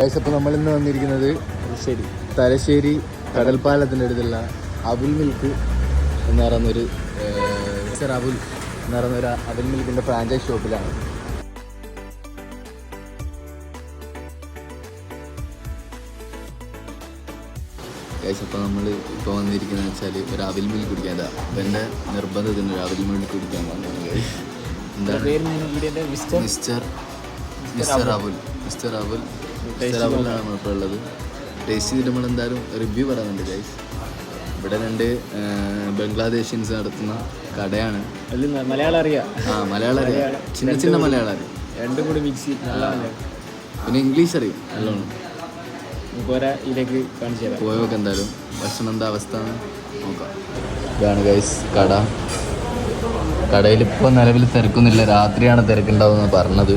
Guys അപ്പോൾ നമ്മൾ ഇന്ന് വന്നിരിക്കുന്നത് തലശ്ശേരി. തലശ്ശേരി കടൽപ്പാലത്തിന്റെ അടുത്തുള്ള അബുൽ മിൽക്ക് എന്ന് പറയുന്നൊരു സർ അബുൽ എന്ന് പറയുന്നൊരു അബുൽ മിൽക്കിന്റെ ഫ്രാഞ്ചൈസ് ഷോപ്പിലാണ് ഗൈസ് അപ്പോൾ നമ്മൾ ഇപ്പോൾ വന്നിരിക്കുന്നത് വെച്ചാൽ ഒരു അവിൽ മിൽക്ക് കുടിക്കാൻ. ഇതാ അപ്പോൾ എന്റെ നിർബന്ധത്തിന് ഒരു അവിൽ മിൽക്ക് കുടിക്കാൻ mister. Mister Abul mister Abul അബുലാണ് നമ്മളിപ്പോൾ ഉള്ളത്. ടേസ്റ്റ് ചെയ്തിട്ട് നമ്മൾ എന്തായാലും റിവ്യൂ പറയുന്നുണ്ട് ഗൈസ് ഇവിടെ രണ്ട് ബംഗ്ലാദേശിയൻസ് നടത്തുന്ന കടയാണ്. മലയാളം അറിയാം ആ മലയാളം. അറിയാം ചിന്ന ചിന്ന മലയാളം അറിയാം രണ്ടും കൂടി മിക്സ് പിന്നെ ഇംഗ്ലീഷ് അറിയാം നല്ലോണം. ഇതിലേക്ക് കാണിച്ചു തരാം. പോയൊക്കെ എന്തായാലും ഭക്ഷണം എന്താ അവസ്ഥ നോക്കാം. ഇതാണ് ഗൈസ് കട. കടയിൽ ഇപ്പോൾ നിലവിൽ തിരക്കൊന്നുമില്ല. രാത്രിയാണ് തിരക്കുണ്ടാവുമെന്ന് പറഞ്ഞത്.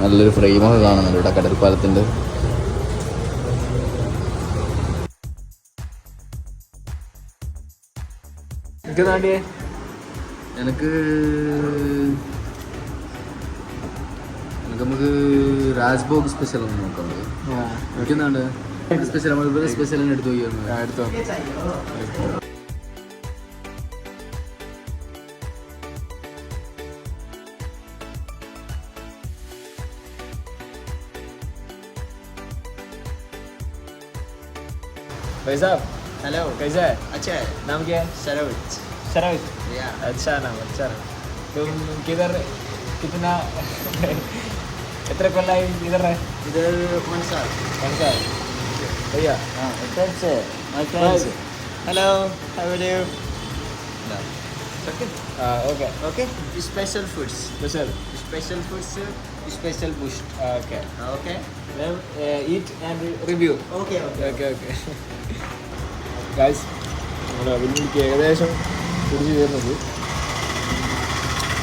നല്ലൊരു ഫ്രെയിമൊക്കെ കാണുന്നുണ്ട് ഇവിടെ കടൽപ്പാലത്തിന്റെ. എനിക്ക് എനിക്ക് നമുക്ക് രാജ്ഭോഗ് സ്പെഷ്യൽ ഒന്ന് നോക്കാം. എനിക്കെന്താണ്ട് സ്പെഷ്യൽ നമ്മൾ സ്പെഷ്യൽ എടുത്ത് പോയി എടുത്തോ भाई साहब हेलो कैसा है अच्छा है नाम क्या है सरोज शराब या अच्छा नाम अच्छा नाम तुम किधर कितना कितने कोल्ला इधर है इधर कौन सा कौन सा है? भैया हाँ फ्रेंड्स है my friends. Hello how are you okay okay okay special foods special special foods special boost okay okay eat and review okay okay okay okay നമ്മുടെ അഭിനന്ദിക്ക് ഏകദേശം കുടിച്ചു തീർന്നത്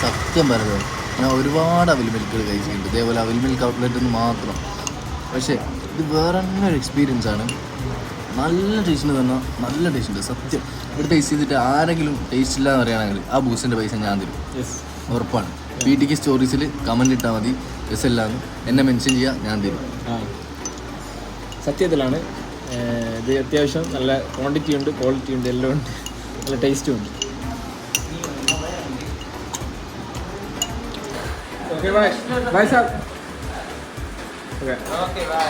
സത്യം പറഞ്ഞത് ഞാൻ ഒരുപാട് അവിൽ മിൽക്കുകൾ കഴിച്ചിട്ടുണ്ട്. ഇതേപോലെ അവിൽ മിൽക്ക് ഔട്ട്ലെറ്റ് എന്ന് മാത്രം. പക്ഷേ ഇത് വേറെ തന്നെ ഒരു എക്സ്പീരിയൻസ് ആണ്. നല്ല ടേസ്റ്റിന് തന്നെ നല്ല ടേസ്റ്റ് ഉണ്ട്. സത്യം. ഇവിടെ ടേസ്റ്റ് ചെയ്തിട്ട് ആരെങ്കിലും ടേസ്റ്റ് ഇല്ല എന്ന് പറയുകയാണെങ്കിൽ ആ ബൂസിന്റെ പൈസ ഞാൻ തരും. ഉറപ്പാണ്. വീട്ടിക്ക് സ്റ്റോറീസിൽ കമന്റ് ഇട്ടാൽ മതി. എല്ലാം. എന്നെ മെൻഷൻ ചെയ്യുക ഞാൻ തരും. സത്യത്തിലാണ്. ഇത് അത്യാവശ്യം നല്ല ക്വാണ്ടിറ്റി ഉണ്ട് ക്വാളിറ്റി ഉണ്ട് എല്ലാം ഉണ്ട്. നല്ല ടേസ്റ്റും ഉണ്ട്. Okay bye bye sir okay okay bye